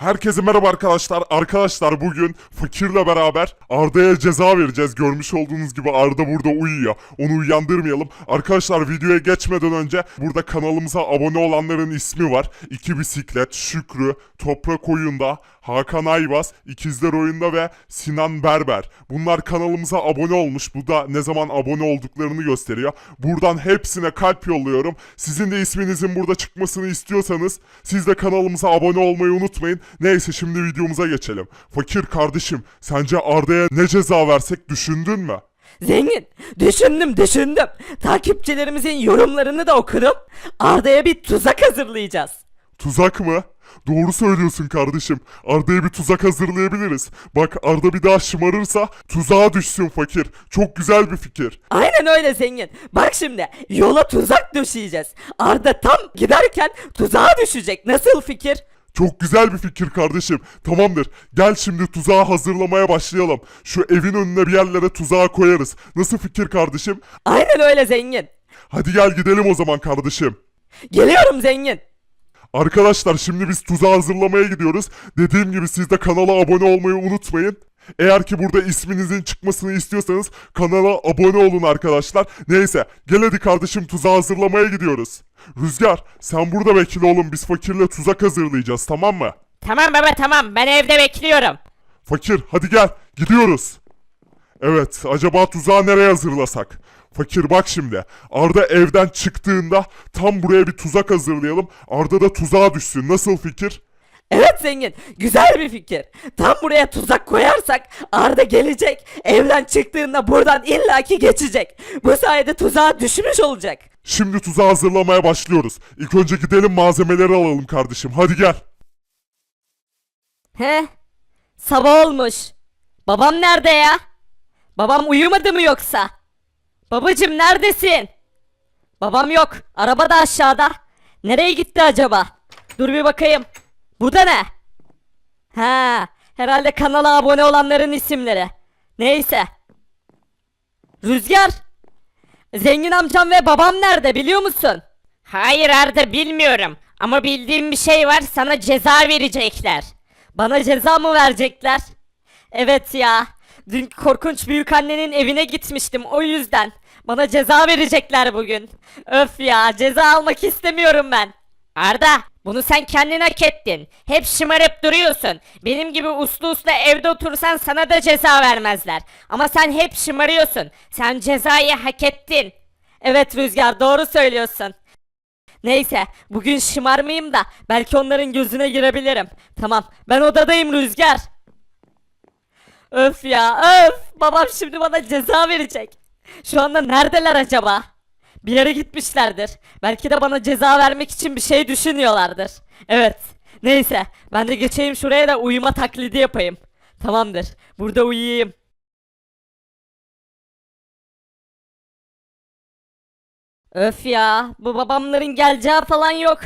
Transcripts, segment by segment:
Herkese merhaba arkadaşlar. Arkadaşlar bugün fakirle beraber Arda'ya ceza vereceğiz. Görmüş olduğunuz gibi Arda burada uyuyor. Onu uyandırmayalım. Arkadaşlar videoya geçmeden önce burada kanalımıza abone olanların ismi var. İki bisiklet, Şükrü, Toprak Oyunda, Hakan Ayvaz, İkizler Oyunda ve Sinan Berber. Bunlar kanalımıza abone olmuş. Bu da ne zaman abone olduklarını gösteriyor. Buradan hepsine kalp yolluyorum. Sizin de isminizin burada çıkmasını istiyorsanız siz de kanalımıza abone olmayı unutmayın. Neyse şimdi videomuza geçelim. Fakir kardeşim sence Arda'ya ne ceza versek düşündün mü? Zengin, düşündüm düşündüm. Takipçilerimizin yorumlarını da okudum. Arda'ya bir tuzak hazırlayacağız. Tuzak mı? Doğru söylüyorsun kardeşim. Arda'ya bir tuzak hazırlayabiliriz. Bak Arda bir daha şımarırsa tuzağa düşsün fakir. Çok güzel bir fikir. Aynen öyle zengin. Bak şimdi yola tuzak düşeceğiz. Arda tam giderken tuzağa düşecek. Nasıl fikir? Çok güzel bir fikir kardeşim. Tamamdır. Gel şimdi tuzağı hazırlamaya başlayalım. Şu evin önüne bir yerlere tuzağı koyarız. Nasıl fikir kardeşim? Aynen öyle zengin. Hadi gel gidelim o zaman kardeşim. Geliyorum zengin. Arkadaşlar şimdi biz tuzağı hazırlamaya gidiyoruz. Dediğim gibi siz de kanala abone olmayı unutmayın. Eğer ki burada isminizin çıkmasını istiyorsanız kanala abone olun arkadaşlar. Neyse gel hadi kardeşim tuzağı hazırlamaya gidiyoruz. Rüzgar sen burada bekle oğlum biz fakirle tuzak hazırlayacağız tamam mı? Tamam baba tamam ben evde bekliyorum. Fakir hadi gel gidiyoruz. Evet acaba tuzağı nereye hazırlasak? Fakir bak şimdi Arda evden çıktığında tam buraya bir tuzak hazırlayalım. Arda da tuzağa düşsün nasıl fikir? Evet zengin. Güzel bir fikir. Tam buraya tuzak koyarsak Arda gelecek. Evden çıktığında buradan illaki geçecek. Bu sayede tuzağa düşmüş olacak. Şimdi tuzağı hazırlamaya başlıyoruz. İlk önce gidelim malzemeleri alalım kardeşim. Hadi gel. He? Sabah olmuş. Babam nerede ya? Babam uyumadı mı yoksa? Babacım neredesin? Babam yok. Araba da aşağıda. Nereye gitti acaba? Dur bir bakayım. Bu da ne? Ha, herhalde kanala abone olanların isimleri. Neyse. Rüzgar. Zengin amcam ve babam nerede biliyor musun? Hayır Arda bilmiyorum ama bildiğim bir şey var sana ceza verecekler. Bana ceza mı verecekler? Evet ya. Dün korkunç büyük annenin evine gitmiştim o yüzden. Bana ceza verecekler bugün. Öf ya ceza almak istemiyorum ben. Arda bunu sen kendin hak ettin. Hep şımarıp duruyorsun. Benim gibi uslu uslu evde otursan sana da ceza vermezler. Ama sen hep şımarıyorsun. Sen cezayı hak ettin. Evet Rüzgar doğru söylüyorsun. Neyse bugün şımarmayayım da belki onların gözüne girebilirim. Tamam ben odadayım Rüzgar. Öf ya öf babam şimdi bana ceza verecek. Şu anda neredeler acaba? Bir yere gitmişlerdir. Belki de bana ceza vermek için bir şey düşünüyorlardır. Evet. Neyse ben de geçeyim şuraya da uyuma taklidi yapayım. Tamamdır. Burada uyuyayım. Öf ya, bu babamların geleceği falan yok.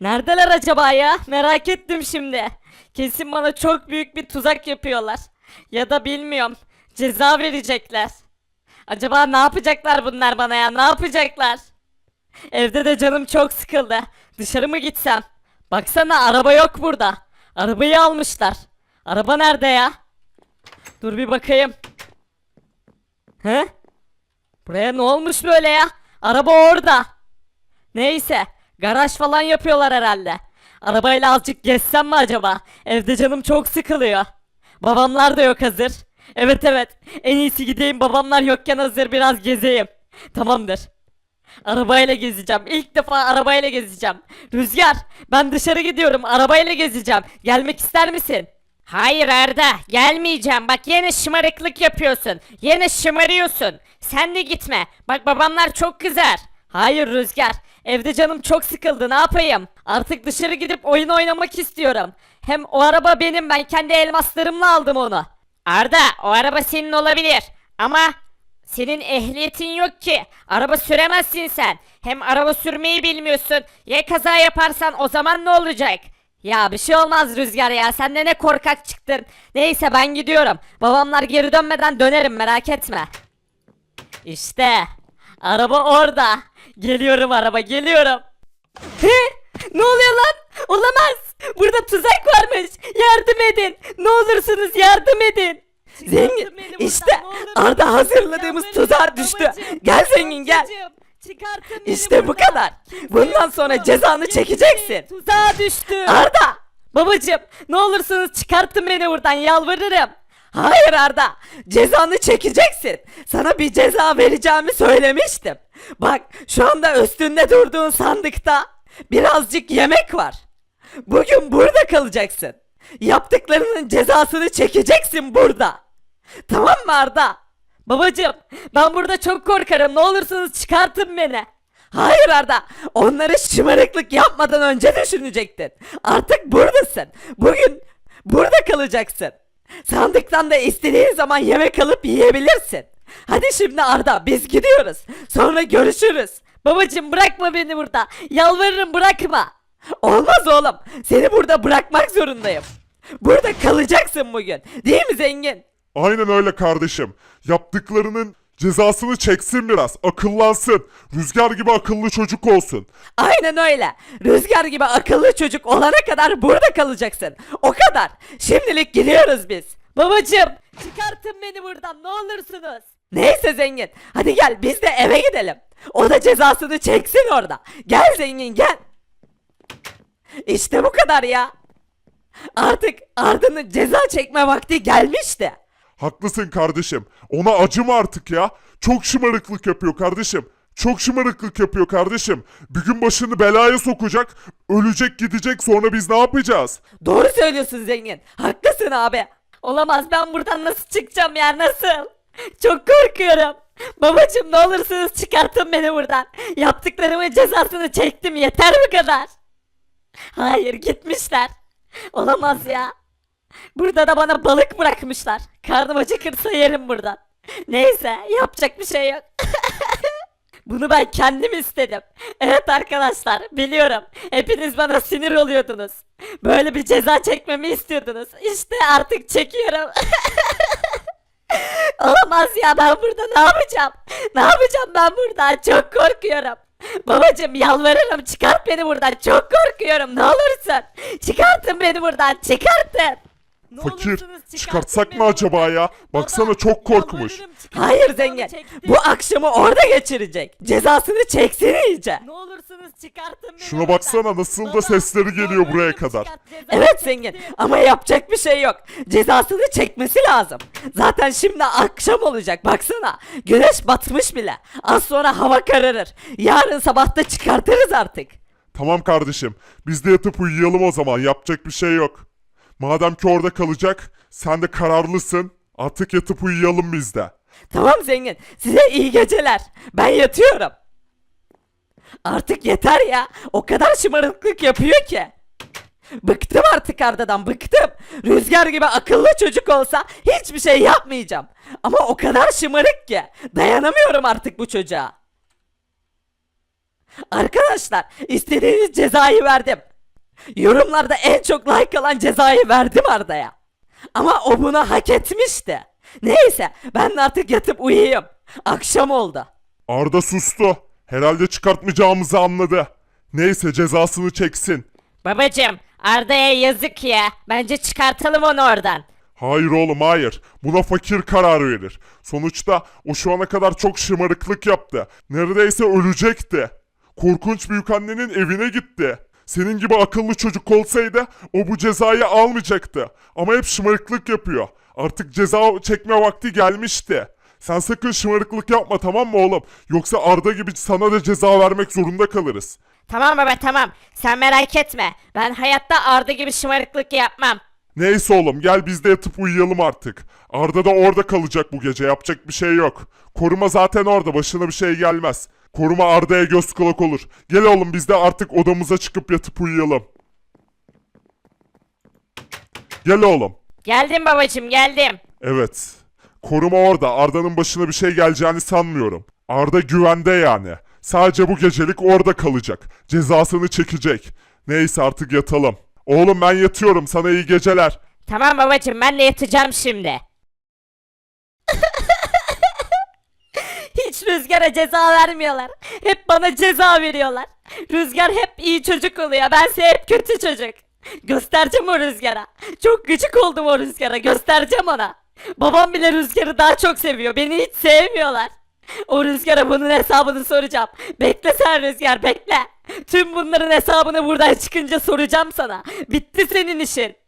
Neredeler acaba ya? Merak ettim şimdi. Kesin bana çok büyük bir tuzak yapıyorlar. Ya da bilmiyorum. Ceza verecekler. Acaba ne yapacaklar bunlar bana ya? Ne yapacaklar? Evde de canım çok sıkıldı. Dışarı mı gitsem? Baksana araba yok burada. Arabayı almışlar. Araba nerede ya? Dur bir bakayım. He? Buraya ne olmuş böyle ya? Araba orada. Neyse. Garaj falan yapıyorlar herhalde. Arabayla azıcık gezsem mi acaba? Evde canım çok sıkılıyor. Babamlar da yok hazır. Evet evet. En iyisi gideyim babamlar yokken hazır biraz gezeyim. Tamamdır. Arabayla gezeceğim. İlk defa arabayla gezeceğim. Rüzgar, ben dışarı gidiyorum. Arabayla gezeceğim. Gelmek ister misin? Hayır Arda gelmeyeceğim bak yine şımarıklık yapıyorsun. Yine şımarıyorsun. Sen de gitme. Bak babamlar çok kızar. Hayır Rüzgar. Evde canım çok sıkıldı. Ne yapayım? Artık dışarı gidip oyun oynamak istiyorum. Hem o araba benim. Ben kendi elmaslarımla aldım onu. Arda o araba senin olabilir ama senin ehliyetin yok ki. Araba süremezsin sen. Hem araba sürmeyi bilmiyorsun. Ya kaza yaparsan o zaman ne olacak? Ya bir şey olmaz Rüzgar ya. Sen de ne korkak çıktın. Neyse ben gidiyorum. Babamlar geri dönmeden dönerim merak etme. İşte. Araba orada. Geliyorum araba geliyorum. He? Ne oluyor lan? Burada tuzak varmış. Yardım edin. Ne olursunuz yardım edin. Zengin işte Arda hazırladığımız tuzağa düştü. Gel zengin gel. İşte bu kadar. Bundan sonra cezanı çekeceksin. Tuzağa düştü. Arda. Babacım ne olursunuz çıkartın beni buradan yalvarırım. Hayır Arda. Cezanı çekeceksin. Sana bir ceza vereceğimi söylemiştim. Bak şu anda üstünde durduğun sandıkta birazcık yemek var. Bugün burada kalacaksın. Yaptıklarının cezasını çekeceksin burada. Tamam mı Arda? Babacım ben burada çok korkarım ne olursunuz çıkartın beni. Hayır Arda. Onları şımarıklık yapmadan önce düşünecektin. Artık buradasın. Bugün burada kalacaksın. Sandıktan da istediğin zaman yemek alıp yiyebilirsin. Hadi şimdi Arda biz gidiyoruz. Sonra görüşürüz. Babacım bırakma beni burada. Yalvarırım bırakma. Olmaz oğlum. Seni burada bırakmak zorundayım. Burada kalacaksın bugün. Değil mi zengin? Aynen öyle kardeşim. Yaptıklarının cezasını çeksin biraz. Akıllansın. Rüzgar gibi akıllı çocuk olsun. Aynen öyle. Rüzgar gibi akıllı çocuk olana kadar burada kalacaksın. O kadar. Şimdilik gidiyoruz biz. Babacım çıkartın beni buradan ne olursunuz. Neyse zengin. Hadi gel biz de eve gidelim. O da cezasını çeksin orada. Gel zengin gel. İşte bu kadar ya. Artık Arda'nın ceza çekme vakti gelmişti. Haklısın kardeşim. Ona acıma artık ya. Çok şımarıklık yapıyor kardeşim. Çok şımarıklık yapıyor kardeşim. Bir gün başını belaya sokacak. Ölecek gidecek sonra biz ne yapacağız? Doğru söylüyorsun zengin. Haklısın abi. Olamaz ben buradan nasıl çıkacağım ya nasıl? Çok korkuyorum. Babacım ne olursunuz çıkartın beni buradan. Yaptıklarımın cezasını çektim yeter bu kadar. Hayır gitmişler. Olamaz ya. Burada da bana balık bırakmışlar. Karnım acıkırsa yerim buradan. Neyse yapacak bir şey yok. Bunu ben kendim istedim. Evet arkadaşlar biliyorum. Hepiniz bana sinir oluyordunuz. Böyle bir ceza çekmemi istiyordunuz. İşte artık çekiyorum. Olamaz ya ben burada ne yapacağım? Ne yapacağım ben burada? Çok korkuyorum. Babacım yalvarırım çıkart beni buradan. Çok korkuyorum ne olursun. Çıkartın beni buradan çıkartın. Ne Fakir olursunuz çıkartın çıkartsak beni mı acaba buradan. ya? Baksana Baba, çok korkmuş. yalvarırım, çıkartın Hayır beni, zengin. çektim. Bu akşamı orada geçirecek. Cezasını çeksin iyice. Ne olursunuz çıkartın beni Şuna buradan. baksana nasıl da Baba, sesleri geliyor yalvarırım, buraya kadar. çıkart, Evet çektim. zengin ama yapacak bir şey yok. Cezasını çekmesi lazım. Zaten şimdi akşam olacak baksana. Güneş batmış bile. Az sonra hava kararır. Yarın sabah da çıkartırız artık. Tamam kardeşim. Biz de yatıp uyuyalım o zaman. Yapacak bir şey yok. Madem ki orada kalacak, sen de kararlısın. Artık yatıp uyuyalım biz de. Tamam zengin size iyi geceler. Ben yatıyorum. Artık yeter ya. O kadar şımarıklık yapıyor ki. Bıktım artık Arda'dan bıktım. Rüzgar gibi akıllı çocuk olsa hiçbir şey yapmayacağım. Ama o kadar şımarık ki. Dayanamıyorum artık bu çocuğa. Arkadaşlar istediğiniz cezayı verdim. Yorumlarda en çok like alan cezayı verdim Arda'ya. Ama o bunu hak etmişti. Neyse ben de artık yatıp uyuyayım. Akşam oldu. Arda sustu. Herhalde çıkartmayacağımızı anladı. Neyse cezasını çeksin. Babacım Arda'ya yazık ya. Bence çıkartalım onu oradan. Hayır oğlum hayır. Buna fakir karar verir. Sonuçta o şu ana kadar çok şımarıklık yaptı. Neredeyse ölecekti. Korkunç büyükannenin evine gitti. Senin gibi akıllı çocuk olsaydı o bu cezayı almayacaktı. Ama hep şımarıklık yapıyor. Artık ceza çekme vakti gelmişti. Sen sakın şımarıklık yapma tamam mı oğlum? Yoksa Arda gibi sana da ceza vermek zorunda kalırız. Tamam baba tamam. Sen merak etme. Ben hayatta Arda gibi şımarıklık yapmam. Neyse oğlum gel biz de yatıp uyuyalım artık. Arda da orada kalacak bu gece yapacak bir şey yok. Koruma zaten orada başına bir şey gelmez. Koruma Arda'ya göz kulak olur. Gel oğlum biz de artık odamıza çıkıp yatıp uyuyalım. Gel oğlum. Geldim babacım geldim. Evet. Koruma orada. Arda'nın başına bir şey geleceğini sanmıyorum. Arda güvende yani. Sadece bu gecelik orada kalacak. Cezasını çekecek. Neyse artık yatalım. Oğlum ben yatıyorum. Sana iyi geceler. Tamam babacım ben de yatacağım şimdi. Rüzgar'a ceza vermiyorlar. Hep bana ceza veriyorlar. Rüzgar hep iyi çocuk oluyor. Bense hep kötü çocuk. Göstereceğim o Rüzgar'a. Çok gıcık oldum o Rüzgar'a. Göstereceğim ona. Babam bile Rüzgar'ı daha çok seviyor. Beni hiç sevmiyorlar. O Rüzgar'a bunun hesabını soracağım. Bekle sen Rüzgar bekle. Tüm bunların hesabını buradan çıkınca soracağım sana. Bitti senin işin.